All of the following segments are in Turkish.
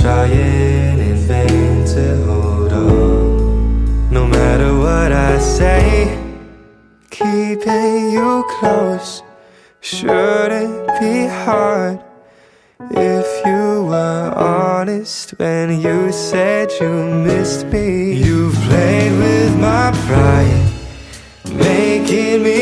trying in vain to hold on. No matter what I say, keeping you close shouldn't be hard. If you were honest when you said you missed me, you've played with my pride, making me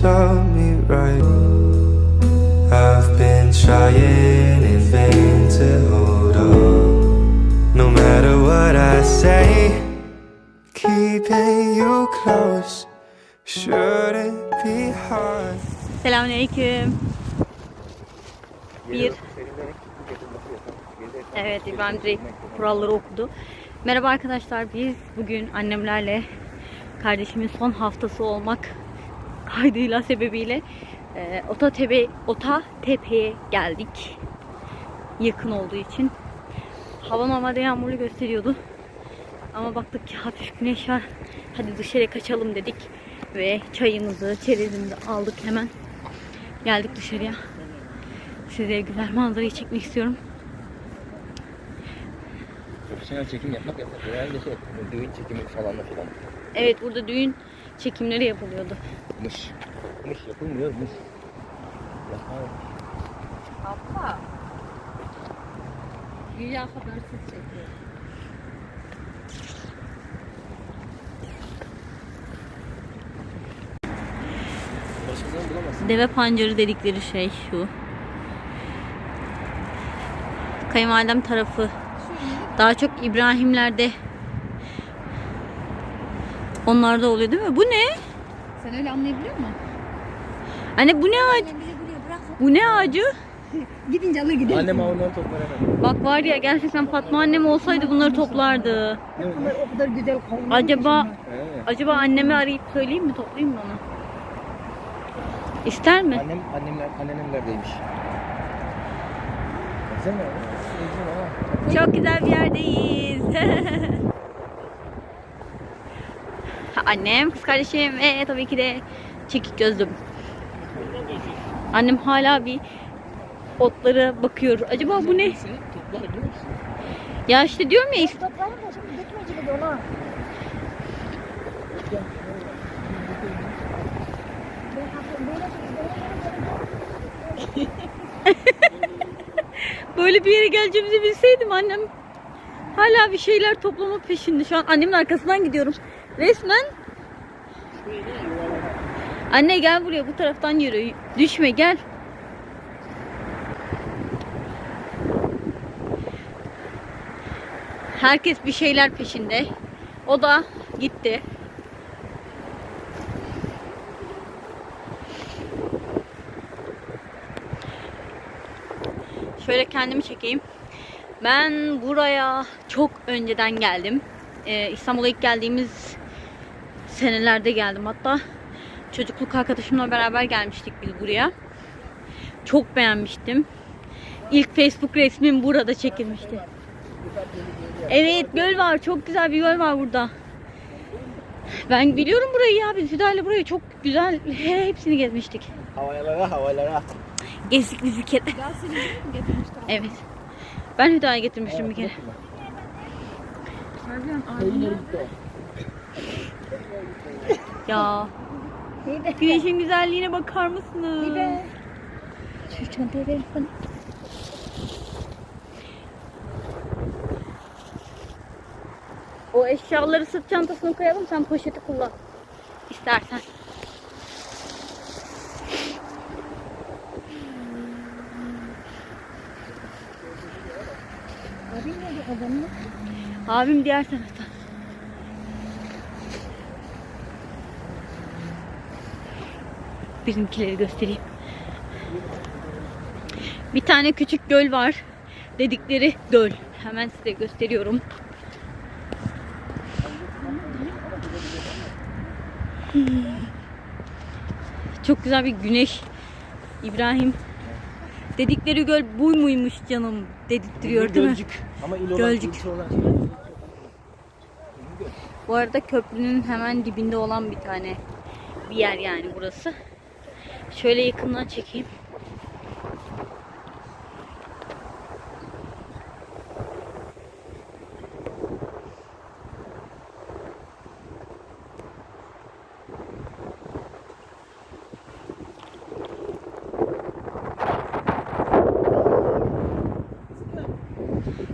saw me right? I've been trying in vain to hold on. No matter what I say. Keeping you close shouldn't be hard. Selamünaleyküm. Bir. Evet İbrahim direkt kuralları okudu. Merhaba arkadaşlar biz bugün annemlerle kardeşimin son haftası olmak kaydıyla sebebiyle e, Ota Tepe Ota Tepe'ye geldik. Yakın olduğu için. Hava normalde yağmurlu gösteriyordu. Ama baktık ki hafif güneş var. Hadi dışarı kaçalım dedik. Ve çayımızı, çerezimizi aldık hemen. Geldik dışarıya. Size güzel manzarayı çekmek istiyorum. Profesyonel çekim yapmak yasak. Genelde şey, düğün çekimi falan da filan. Evet burada düğün çekimleri yapılıyordu. Mış. Mış yapılmıyor, mış. Yapar. Abla. Güya habersiz çekiyor. Başkasını bulamazsın. Deve pancarı dedikleri şey şu. Kayınvalidem tarafı. Daha çok İbrahimlerde. Onlarda oluyor değil mi? Bu ne? Sen öyle anlayabiliyor musun? Anne bu ne ağacı? Bu ne ağacı? Gidince alır gidelim. Annem avundan toplar hemen. Bak var ya gerçekten Fatma annem olsaydı bunları toplardı. Bunlar o kadar güzel kavurmuş. Acaba acaba annemi arayıp söyleyeyim mi toplayayım mı onu? İster mi? Annem, annemler, anneannemlerdeymiş. Baksana. Çok güzel bir yerdeyiz. Annem, kız kardeşim ve tabii ki de çekik gözlüm. Annem hala bir otlara bakıyor. Acaba bu ne? Ya işte diyorum ya böyle- böyle bir yere geleceğimizi bilseydim annem hala bir şeyler toplama peşinde. Şu an annemin arkasından gidiyorum. Resmen Anne gel buraya bu taraftan yürü. Düşme gel. Herkes bir şeyler peşinde. O da gitti. Şöyle kendimi çekeyim. Ben buraya çok önceden geldim. Ee, İstanbul'a ilk geldiğimiz senelerde geldim hatta. Çocukluk arkadaşımla beraber gelmiştik biz buraya. Çok beğenmiştim. İlk Facebook resmim burada çekilmişti. Evet göl var. Çok güzel bir göl var burada. Ben biliyorum burayı ya. Biz Hüda ile burayı çok güzel he, hepsini gezmiştik. Havalara, havalara. Gezdik biz bir kere. Evet. Ben Hüda'ya getirmiştim bir kere. Harbiden. Ya güneşin güzelliğine bakar mısınız? De. Şu çantayı verin bana. O eşyaları sırt çantasına koyalım sen poşeti kullan. İstersen. Abim diğer tarafta. Bizimkileri göstereyim. Bir tane küçük göl var. Dedikleri göl. Hemen size gösteriyorum. Çok güzel bir güneş. İbrahim. Dedikleri göl bu muymuş canım dedirtiyor değil mi? Gölcük. Ama il olan, Gölcük. ilçe olan şey. Bu arada köprünün hemen dibinde olan bir tane bir yer yani burası. Şöyle yakından çekeyim.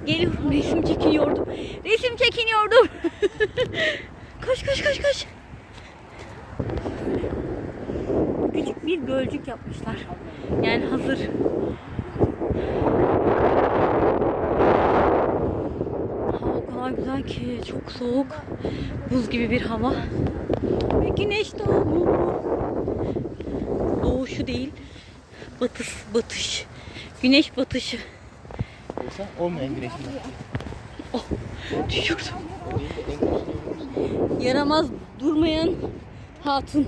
Geliyorum resim çekiniyordum. Resim çekiniyordum. koş koş koş koş. Küçük bir gölcük yapmışlar. Yani hazır. Hava o kadar güzel ki çok soğuk. Buz gibi bir hava. Ve güneş doğumu. Doğuşu değil. Batış, batış. Güneş batışı. Olsa olmayan güneşin var. Düşüyordum. O değil de en kötüsü ne olur? Yaramaz durmayan hatun.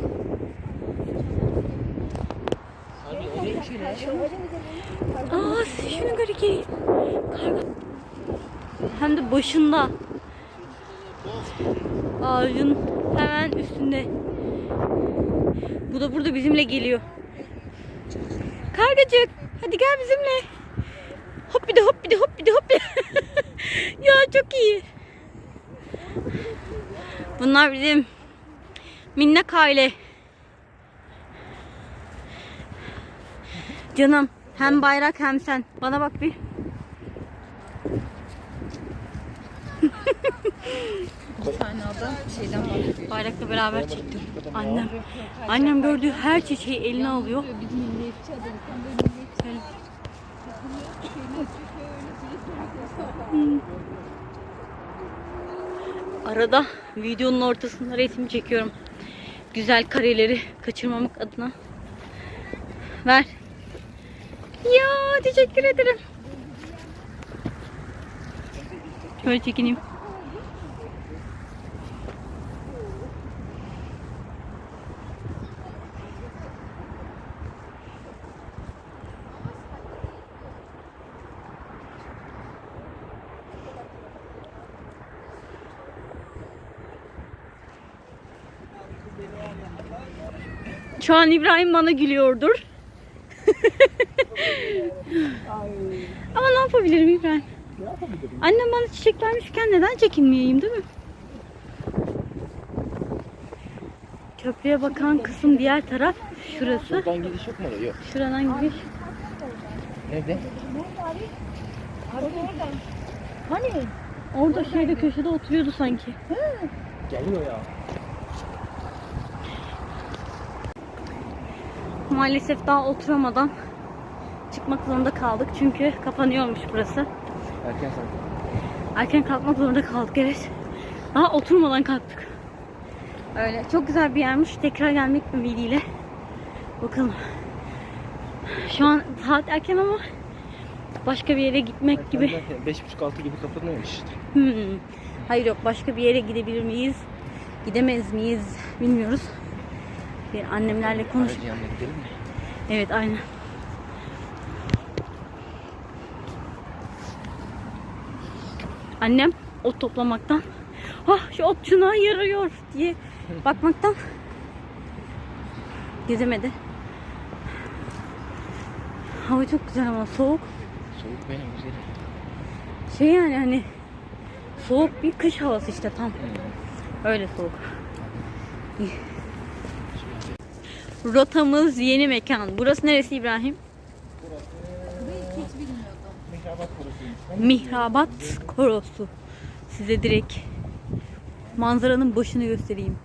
Harbi o neymiş öyle ya? Aa şunu gör ki. Hem de başında. Ağacın hemen üstünde. Bu da burada bizimle geliyor. Kargacık hadi gel bizimle. Hop bir de hop bir de hop bir de hop bir de. ya çok iyi. Bunlar bizim minnak aile. Canım hem bayrak hem sen. Bana bak bir. Bir tane adam şeyden bahsediyor. Bayrakla beraber çektim. Annem. Annem gördüğü her çiçeği eline alıyor. Biz milliyetçi adamız. Sen böyle milliyetçi Şöyle Arada videonun ortasında resim çekiyorum. Güzel kareleri kaçırmamak adına. Ver. Ya teşekkür ederim. Şöyle çekineyim. Şu an İbrahim bana gülüyordur. Ama ne yapabilirim İbrahim? Annem bana çiçek vermişken neden çekinmeyeyim değil mi? Köprüye bakan kısım diğer taraf şurası. Buradan gidiş yok mu? Yok. Şuradan giriş. Nerede? Hani? Orada şeyde köşede oturuyordu sanki. Geliyor ya. Maalesef daha oturamadan çıkmak zorunda kaldık. Çünkü kapanıyormuş burası. Erken saat. Erken kalkmak zorunda kaldık evet. Daha oturmadan kalktık. Öyle çok güzel bir yermiş. Tekrar gelmek ümidiyle. Bakalım. Şu an saat erken ama başka bir yere gitmek gibi. Beş buçuk altı gibi kapanıyormuş işte. Hmm. Hayır yok başka bir yere gidebilir miyiz? Gidemez miyiz bilmiyoruz. Bir annemlerle konuş. Evet aynen. Annem ot toplamaktan ah şu ot şuna yarıyor diye bakmaktan gezemedi. Hava çok güzel ama soğuk. Soğuk benim güzelim. Şey yani hani soğuk bir kış havası işte tam. Öyle soğuk. Rotamız yeni mekan. Burası neresi İbrahim? Korusuymuş. Mihrabat Korosu. Size direkt manzaranın başını göstereyim.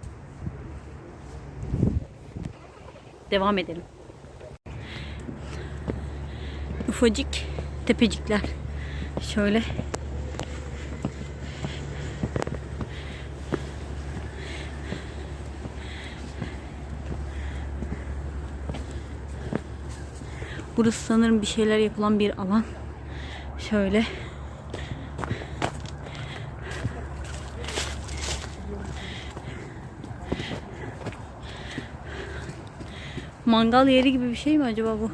Devam edelim. Ufacık tepecikler. Şöyle. Burası sanırım bir şeyler yapılan bir alan. Şöyle. Mangal yeri gibi bir şey mi acaba bu?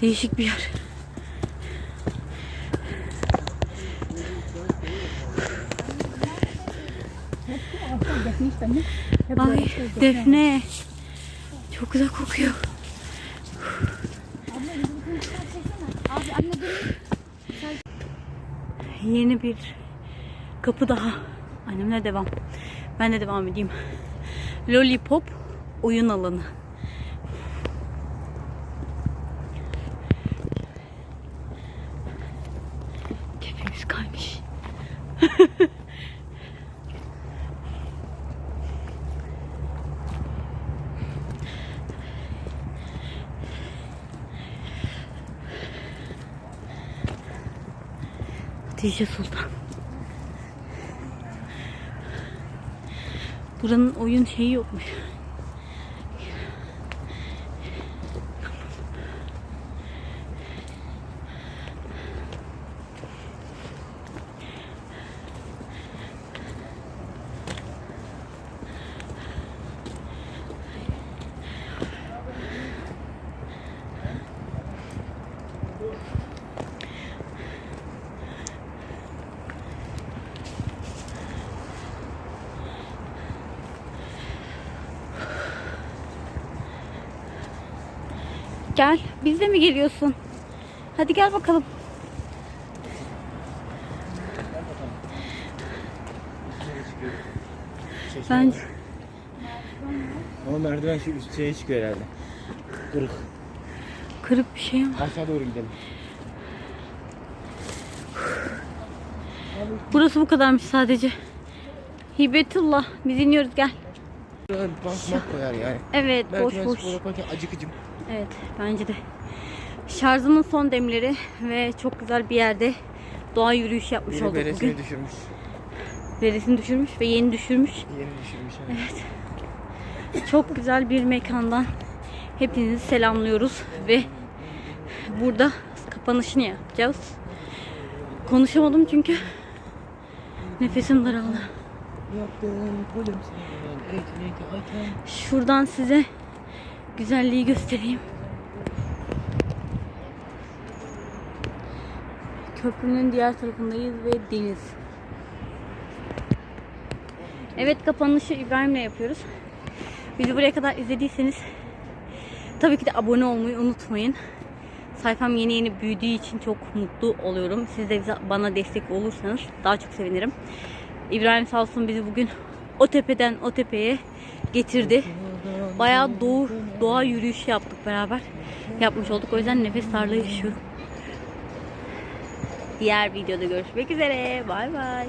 Değişik bir yer. Ay defne. Çok güzel kokuyor. Yeni bir kapı daha. Annemle devam. Ben de devam edeyim. Lollipop oyun alanı. Hatice Sultan. Buranın oyun şeyi yokmuş. Gel. Biz de mi geliyorsun? Hadi gel bakalım. Bence Ama merdiven şu üst şeye çıkıyor herhalde. Kırık. kırık bir şey ama. Aşağı doğru gidelim. Burası bu kadarmış sadece. Hibetullah. Biz iniyoruz gel. Bank koyar yani. Evet boş Merdiven boş. spor yaparken acıkıcım. Evet bence de. Şarjımın son demleri ve çok güzel bir yerde doğa yürüyüşü yapmış Beni olduk beresini bugün. düşürmüş. Veresini düşürmüş ve yeni düşürmüş. Yeni düşürmüş. Evet. Çok güzel bir mekandan hepinizi selamlıyoruz ve burada kapanışını yapacağız. Konuşamadım çünkü nefesim daraldı. Senin ekmek atan. Şuradan size güzelliği göstereyim. Köprünün diğer tarafındayız ve deniz. Evet kapanışı İbrahim'le yapıyoruz. Bizi buraya kadar izlediyseniz tabii ki de abone olmayı unutmayın. Sayfam yeni yeni büyüdüğü için çok mutlu oluyorum. Siz de bize- bana destek olursanız daha çok sevinirim. İbrahim sağ olsun bizi bugün o tepeden o tepeye getirdi. Bayağı doğu, doğa yürüyüşü yaptık beraber. Yapmış olduk. O yüzden nefes darlığı yaşıyorum. Diğer videoda görüşmek üzere. Bay bay.